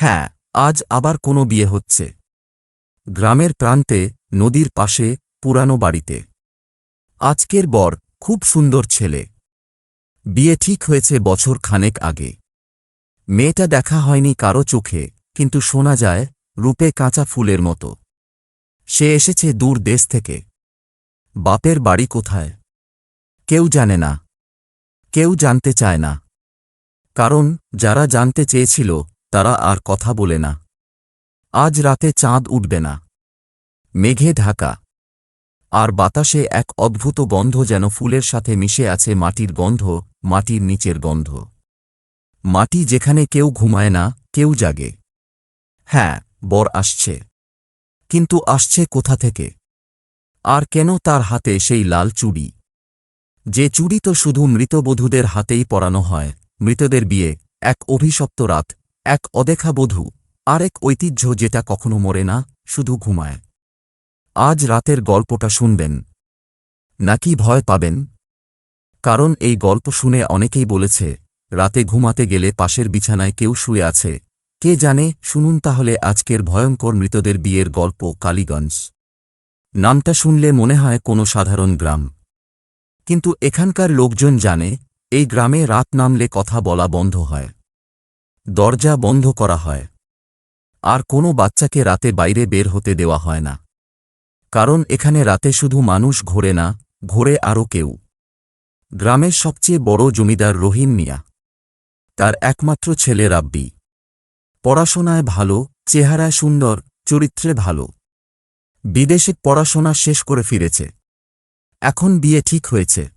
হ্যাঁ আজ আবার কোনো বিয়ে হচ্ছে। গ্রামের প্রান্তে, নদীর পাশে, পুরানো বাড়িতে। আজকের বর খুব সুন্দর ছেলে। বিয়ে ঠিক হয়েছে বছর খানেক আগে। মেয়েটা দেখা হয়নি কারও চোখে, কিন্তু শোনা যায়, রূপে কাঁচা ফুলের মতো। সে এসেছে দূর দেশ থেকে। বাপের বাড়ি কোথায়? কেউ জানে না। কেউ জানতে চায় না। কারণ, যারা জানতে চেয়েছিল তারা আর কথা বলে না। আজ রাতে চাঁদ উঠবে না। মেঘে ঢাকা। আর বাতাসে এক অদ্ভুত গন্ধ যেন ফুলের সাথে মিশে আছে মাটির গন্ধ, মাটির নিচের গন্ধ। মাটি যেখানে কেউ ঘুমায় না, কেউ জাগে। হ্যাঁ বর আসছে। কিন্তু আসছে কোথা থেকে? আর কেন তার হাতে সেই লাল চুড়ি? যে চুড়ি তো শুধু মৃতবধূদের হাতেই পরানো হয়, মৃতদের বিয়ে, এক অভিশপ্ত রাত। এক অদেখা বধূ, আরেক ঐতিহ্য যেটা কখনো মরে না, শুধু ঘুমায়। আজ রাতের গল্পটা শুনবেন। নাকি ভয় পাবেন? কারণ এই গল্প শুনে অনেকেই বলেছে, রাতে ঘুমাতে গেলে পাশের বিছানায় কেউ শুয়ে আছে। কে জানে, শুনুন তাহলে আজকের ভয়ঙ্কর মৃতদের বিয়ের গল্প কালীগঞ্জ। নামটা শুনলে মনে হয় কোনো সাধারণ গ্রাম। কিন্তু এখানকার লোকজন জানে, এই গ্রামে রাত নামলে কথা বলা বন্ধ হয়। দরজা বন্ধ করা হয়। আর কোনো বাচ্চাকে রাতে বাইরে বের হতে দেওয়া হয় না। কারণ এখানে রাতে শুধু মানুষ ঘোরে না, ঘোরে আরও কেউ। গ্রামের সবচেয়ে বড় জমিদার রহিম মিয়া। তার একমাত্র ছেলে রাব্বি। পড়াশোনায় ভালো, চেহারায় সুন্দর, চরিত্রে ভালো। বিদেশে পড়াশোনা শেষ করে ফিরেছে। এখন বিয়ে ঠিক হয়েছে।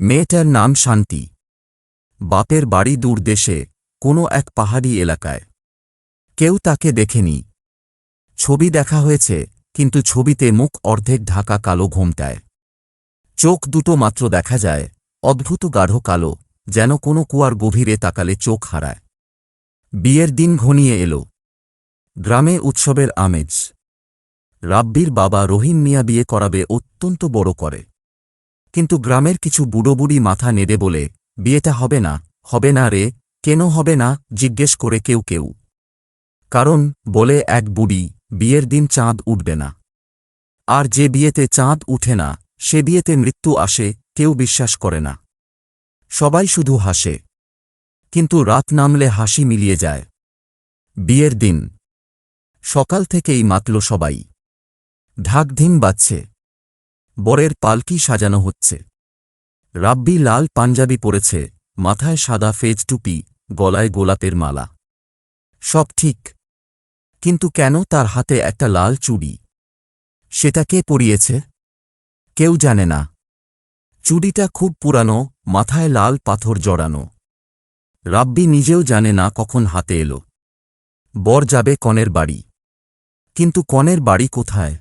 মেয়েটার নাম শান্তি। বাপের বাড়ি দূর দেশে কোনো এক পাহাড়ি এলাকায়। কেউ তাকে দেখেনি। ছবি দেখা হয়েছে, কিন্তু ছবিতে মুখ অর্ধেক ঢাকা কালো ঘোমটায় চোখ দুটো মাত্র দেখা যায়, অদ্ভুত গাঢ় কালো, যেন কোনো কুয়ার গভীরে তাকালে চোখ হারায়। বিয়ের দিন ঘনিয়ে এল। গ্রামে উৎসবের আমেজ। রাব্বির বাবা রহিম মিয়া বিয়ে করাবে অত্যন্ত বড় করে। কিন্তু গ্রামের কিছু বুড়ো বুড়ি মাথা নেড়ে বলে, বিয়েটা হবে না হবে না রে কেন হবে না জিজ্ঞেস করে কেউ কেউ। কারণ বলে এক বুড়ি, বিয়ের দিন চাঁদ উঠবে না। আর যে বিয়েতে চাঁদ উঠে না, সে বিয়েতে মৃত্যু আসে, কেউ বিশ্বাস করে না। সবাই শুধু হাসে। কিন্তু রাত নামলে হাসি মিলিয়ে যায়। বিয়ের দিন। সকাল থেকেই মাতল সবাই। ঢাকধিম বাজছে। বরের পালকি সাজানো হচ্ছে। রাব্বি লাল পাঞ্জাবি পরেছে, মাথায় সাদা ফেজ টুপি গলায় গোলাপের মালা। সব ঠিক। কিন্তু কেন তার হাতে একটা লাল চুড়ি? সেটা কে পরিয়েছে? কেউ জানে না। চুড়িটা খুব পুরানো, মাথায় লাল পাথর জড়ানো। রাব্বি নিজেও জানে না কখন হাতে এলো। বর যাবে কনের বাড়ি। কিন্তু কনের বাড়ি কোথায়?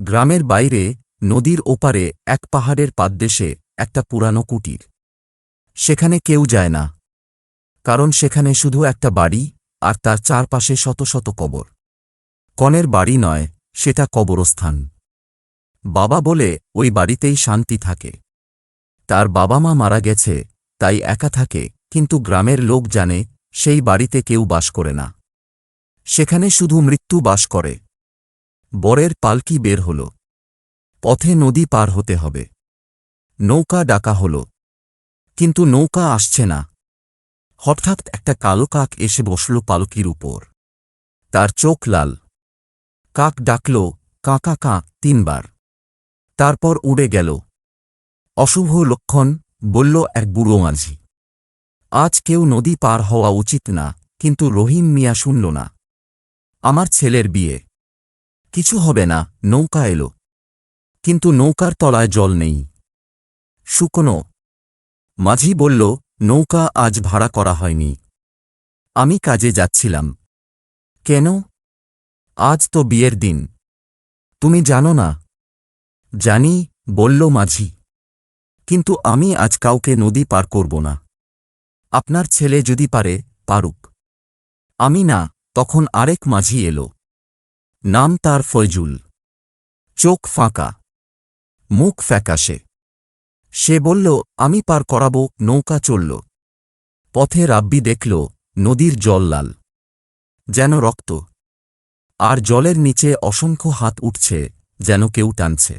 গ্রামের বাইরে, নদীর ওপারে, এক পাহাড়ের পাদদেশে, একটা পুরানো কুটির। সেখানে কেউ যায় না। কারণ সেখানে শুধু একটা বাড়ি আর তার চারপাশে শত শত কবর। কনের বাড়ি নয়, সেটা কবরস্থান। বাবা বলে ওই বাড়িতেই শান্তি থাকে। তার বাবা মা মারা গেছে, তাই একা থাকে, কিন্তু গ্রামের লোক জানে সেই বাড়িতে কেউ বাস করে না। সেখানে শুধু মৃত্যু বাস করে। বরের পালকি বের হল। পথে নদী পার হতে হবে। নৌকা ডাকা হল। কিন্তু নৌকা আসছে না। হঠাৎ একটা কালো কাক এসে বসল পালকির উপর। তার চোখ লাল। কাক ডাকল, কাঁকা, কাঁ, তিনবার। তারপর উড়ে গেল। অশুভ লক্ষণ বলল, এক বুড়ো মাঝি। আজ কেউ নদী পার হওয়া উচিত না, কিন্তু রহিম মিয়া শুনল না। আমার ছেলের বিয়ে। কিছু হবে না, নৌকা এলো। কিন্তু নৌকার তলায় জল নেই। শুকনো মাঝি বলল নৌকা আজ ভাড়া করা হয়নি। আমি কাজে যাচ্ছিলাম। কেন? আজ তো বিয়ের দিন। তুমি জানো না। জানি, বলল মাঝি। কিন্তু আমি আজ কাউকে নদী পার করব না। আপনার ছেলে যদি পারে, পারুক। আমি না, তখন আরেক মাঝি এলো। নাম তার ফয়জুল। চোখ ফাঁকা। মুখ ফ্যাকাশে। সে বলল, আমি পার করাব। নৌকা চলল। পথে রাব্বি দেখল, নদীর জল লাল, যেন রক্ত। আর জলের নিচে অসংখ্য হাত উঠছে, যেন কেউ টানছে।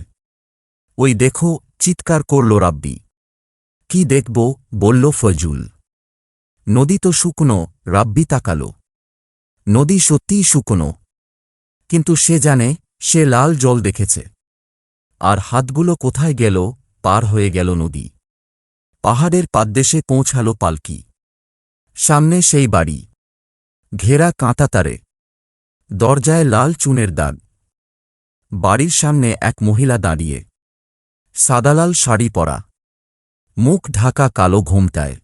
ওই দেখো, চিৎকার করল রাব্বি। কি দেখব? বলল ফজুল। নদী তো শুকনো, রাব্বি তাকালো। নদী সত্যিই শুকনো। কিন্তু সে জানে, সে লাল জল দেখেছে। আর হাতগুলো কোথায় গেল পার হয়ে গেল নদী। পাহাড়ের পাদদেশে পৌঁছাল পালকি। সামনে সেই বাড়ি। ঘেরা কাঁটাতারে দরজায় লাল চুনের দাগ। বাড়ির সামনে এক মহিলা দাঁড়িয়ে। সাদালাল শাড়ি পরা। মুখ ঢাকা কালো ঘোমটায়।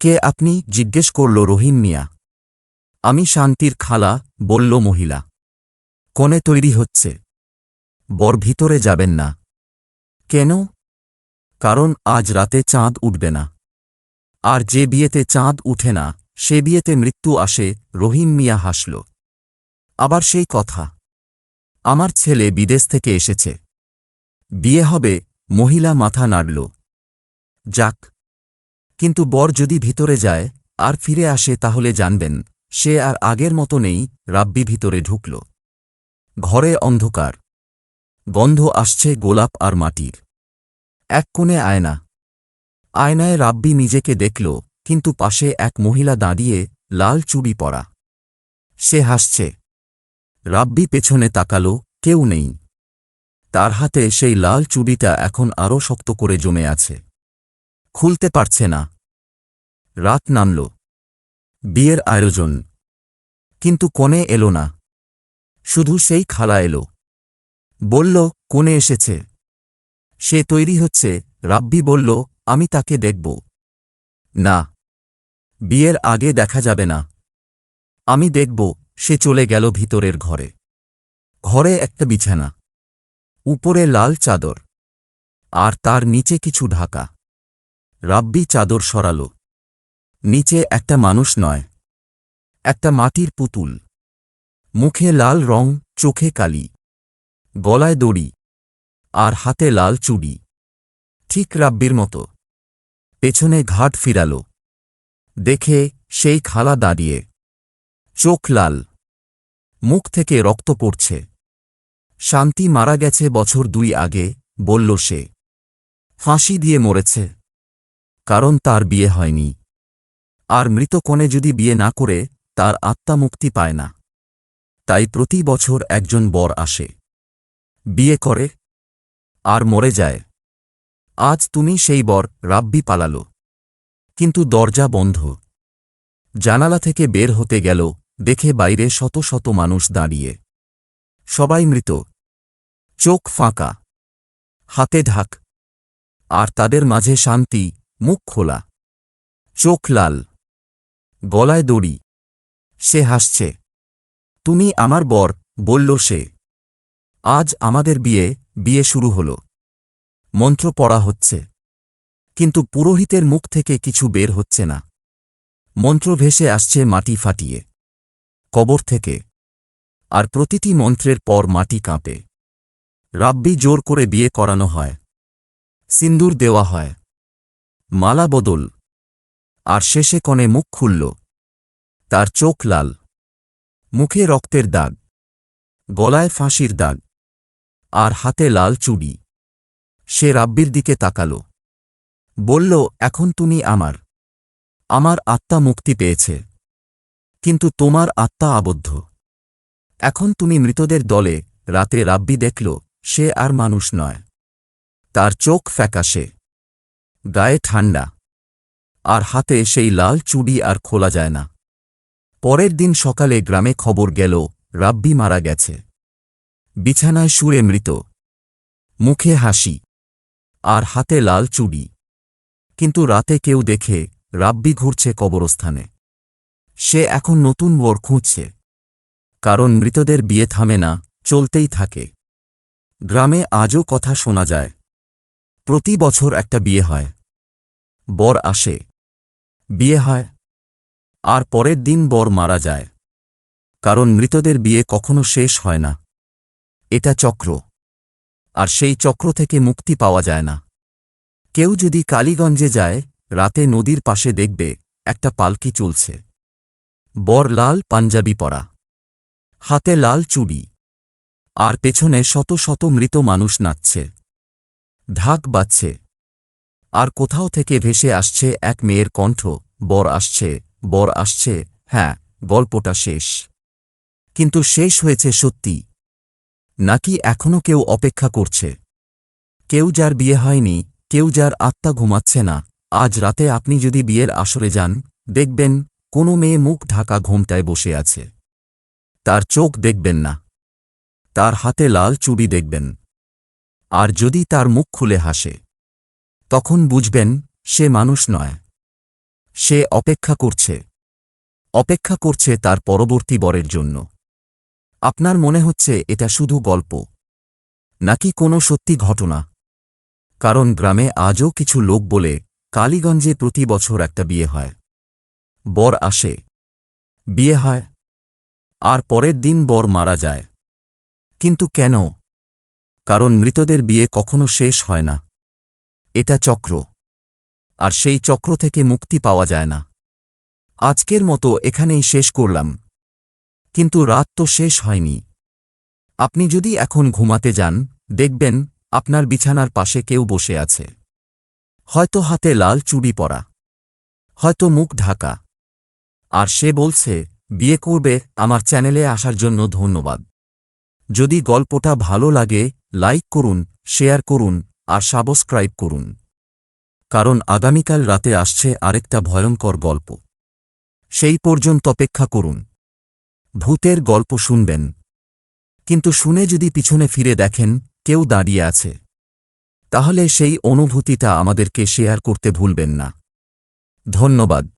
কে আপনি? জিজ্ঞেস করল রহিম মিয়া। আমি শান্তির খালা, বলল মহিলা। কোণে তৈরি হচ্ছে? বর ভিতরে যাবেন না। কেন? কারণ আজ রাতে চাঁদ উঠবে না। আর যে বিয়েতে চাঁদ উঠে না, সে বিয়েতে মৃত্যু আসে, রহিম মিয়া হাসল। আবার সেই কথা। আমার ছেলে বিদেশ থেকে এসেছে। বিয়ে হবে, মহিলা মাথা নাড়ল। যাক। কিন্তু বর যদি ভিতরে যায়, আর ফিরে আসে তাহলে জানবেন, সে আর আগের মতো নেই, রাব্বি ভিতরে ঢুকল। ঘরে অন্ধকার। গন্ধ আসছে গোলাপ আর মাটির। এক কোণে আয়না। আয়নায় রাব্বি নিজেকে দেখল, কিন্তু পাশে এক মহিলা দাঁড়িয়ে লাল চুড়ি পরা। সে হাসছে। রাব্বি পেছনে তাকালো, কেউ নেই। তার হাতে সেই লাল চুড়িটা এখন আরও শক্ত করে জমে আছে। খুলতে পারছে না। রাত নামল। বিয়ের আয়োজন। কিন্তু কোণে এলো না। শুধু সেই খালা এলো। বলল, কোণে এসেছে। সে তৈরি হচ্ছে, রাব্বি বলল, আমি তাকে দেখব। না। বিয়ের আগে দেখা যাবে না। আমি দেখব, সে চলে গেল ভিতরের ঘরে। ঘরে একটা বিছানা। উপরে লাল চাদর। আর তার নিচে কিছু ঢাকা। রাব্বি চাদর সরাল। নিচে একটা মানুষ নয়। একটা মাটির পুতুল। মুখে লাল রং, চোখে কালি। গলায় দড়ি। আর হাতে লাল চুড়ি। ঠিক রাব্বির মতো। পেছনে ঘাট ফিরাল। দেখে সেই খালা দাঁড়িয়ে। চোখ লাল। মুখ থেকে রক্ত পড়ছে। শান্তি মারা গেছে বছর দুই আগে, বলল সে। ফাঁসি দিয়ে মরেছে। কারণ তার বিয়ে হয়নি। আর মৃত কোণে যদি বিয়ে না করে, তার আত্মা মুক্তি পায় না। তাই প্রতি বছর একজন বর আসে। বিয়ে করে আর মরে যায়। আজ তুমি সেই বর, রাব্বি, পালাল। কিন্তু দরজা বন্ধ। জানালা থেকে বের হতে গেল, দেখে বাইরে শত শত মানুষ দাঁড়িয়ে। সবাই মৃত। চোখ ফাঁকা। হাতে ঢাক। আর তাদের মাঝে শান্তি, মুখ খোলা। চোখ লাল। গলায় দড়ি। সে হাসছে। তুমি আমার বর বলল সে। আজ আমাদের বিয়ে বিয়ে শুরু হল। মন্ত্র পড়া হচ্ছে। কিন্তু পুরোহিতের মুখ থেকে কিছু বের হচ্ছে না। মন্ত্র ভেসে আসছে মাটি ফাটিয়ে। কবর থেকে। আর প্রতিটি মন্ত্রের পর মাটি কাঁপে। রাব্বি জোর করে বিয়ে করানো হয়। সিন্দুর দেওয়া হয়। মালা বদল। আর শেষে কনে মুখ খুলল। তার চোখ লাল। মুখে রক্তের দাগ। গলায় ফাঁসির দাগ। আর হাতে লাল চুড়ি। সে রাব্বির দিকে তাকাল। বলল, এখন তুমি আমার আমার আত্মা মুক্তি পেয়েছে। কিন্তু তোমার আত্মা আবদ্ধ। এখন তুমি মৃতদের দলে রাতে রাব্বি দেখল, সে আর মানুষ নয়। তার চোখ ফ্যাকাশে, গায়ে ঠান্ডা। আর হাতে সেই লাল চুড়ি আর খোলা যায় না। পরের দিন সকালে গ্রামে খবর গেল, রাব্বি মারা গেছে। বিছানায় সুরে মৃত। মুখে হাসি। আর হাতে লাল চুড়ি। কিন্তু রাতে কেউ দেখে রাব্বি ঘুরছে কবরস্থানে। সে এখন নতুন বর খুঁজছে। কারণ মৃতদের বিয়ে থামে না, চলতেই থাকে। গ্রামে আজও কথা শোনা যায়। প্রতি বছর একটা বিয়ে হয়। বর আসে। বিয়ে হয়। আর পরের দিন বর মারা যায়। কারণ মৃতদের বিয়ে কখনো শেষ হয় না। এটা চক্র। আর সেই চক্র থেকে মুক্তি পাওয়া যায় না। কেউ যদি কালীগঞ্জে যায়, রাতে নদীর পাশে দেখবে, একটা পালকি চলছে। বর লাল পাঞ্জাবি পরা। হাতে লাল চুড়ি। আর পেছনে শত শত মৃত মানুষ নাচছে। ঢাক বাজছে। আর কোথাও থেকে ভেসে আসছে এক মেয়ের কণ্ঠ, বর আসছে বর আসছে হ্যাঁ গল্পটা শেষ। কিন্তু শেষ হয়েছে সত্যি। নাকি এখনও কেউ অপেক্ষা করছে? কেউ যার বিয়ে হয়নি, কেউ যার আত্মা ঘুমাচ্ছে না। আজ রাতে আপনি যদি বিয়ের আসরে যান, দেখবেন কোনো মেয়ে মুখ ঢাকা ঘোমটায় বসে আছে। তার চোখ দেখবেন না। তার হাতে লাল চুড়ি দেখবেন। আর যদি তার মুখ খুলে হাসে, তখন বুঝবেন সে মানুষ নয়। সে অপেক্ষা করছে। অপেক্ষা করছে তার পরবর্তী বরের জন্য। আপনার মনে হচ্ছে এটা শুধু গল্প, নাকি কোনো সত্যি ঘটনা? কারণ গ্রামে আজও কিছু লোক বলে কালীগঞ্জে প্রতি বছর একটা বিয়ে হয়। বর আসে, বিয়ে হয়, আর পরের দিন বর মারা যায়। কিন্তু কেন? কারণ মৃতদের বিয়ে কখনো শেষ হয় না। এটা চক্র, আর সেই চক্র থেকে মুক্তি পাওয়া যায় না। আজকের মতো এখানেই শেষ করলাম। কিন্তু রাত তো শেষ হয়নি। আপনি যদি এখন ঘুমাতে যান, দেখবেন আপনার বিছানার পাশে কেউ বসে আছে। হয়তো হাতে লাল চুড়ি পরা। হয়তো মুখ ঢাকা। আর সে বলছে, বিয়ে করবে, আমার চ্যানেলে আসার জন্য ধন্যবাদ। যদি গল্পটা ভালো লাগে, লাইক করুন, শেয়ার করুন, আর সাবস্ক্রাইব করুন। কারণ আগামীকাল রাতে আসছে আরেকটা ভয়ঙ্কর গল্প। সেই পর্যন্ত অপেক্ষা করুন। ভূতের গল্প শুনবেন। কিন্তু শুনে যদি পিছনে ফিরে দেখেন, কেউ দাঁড়িয়ে আছে। তাহলে সেই অনুভূতিটা আমাদেরকে শেয়ার করতে ভুলবেন না। ধন্যবাদ।